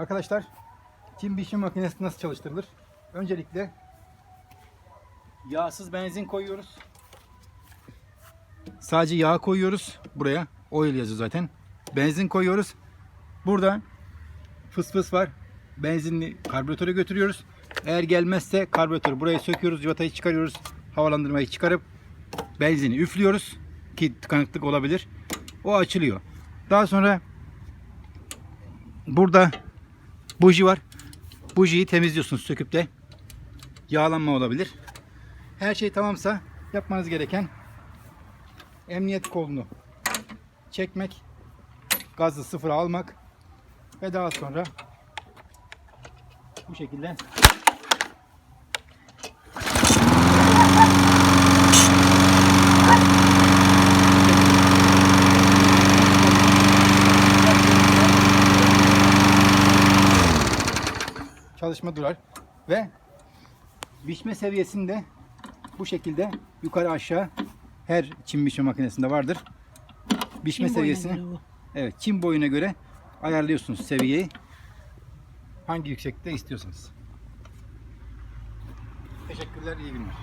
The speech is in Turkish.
Arkadaşlar çim biçim makinesi nasıl çalıştırılır? Öncelikle yağsız benzin koyuyoruz. Sadece yağ koyuyoruz buraya. Oil yazıyor zaten. Benzin koyuyoruz. Burada fıs fıs var. Benzinli karbüratöre götürüyoruz. Eğer gelmezse karbüratörü buraya söküyoruz. Civatayı çıkarıyoruz. Havalandırmayı çıkarıp benzini üflüyoruz. Ki tıkanıklık olabilir. O açılıyor. Daha sonra burada buji var. Bujiyi temizliyorsunuz söküp de. Yağlanma olabilir. Her şey tamamsa yapmanız gereken emniyet kolunu çekmek, gazı sıfıra almak ve daha sonra bu şekilde çalışma durar ve biçme seviyesinde bu şekilde yukarı aşağı her çim biçme makinesinde vardır. Biçme boyuna seviyesini evet çim boyuna göre ayarlıyorsunuz seviyeyi. Hangi yükseklikte istiyorsanız. Teşekkürler, iyi günler.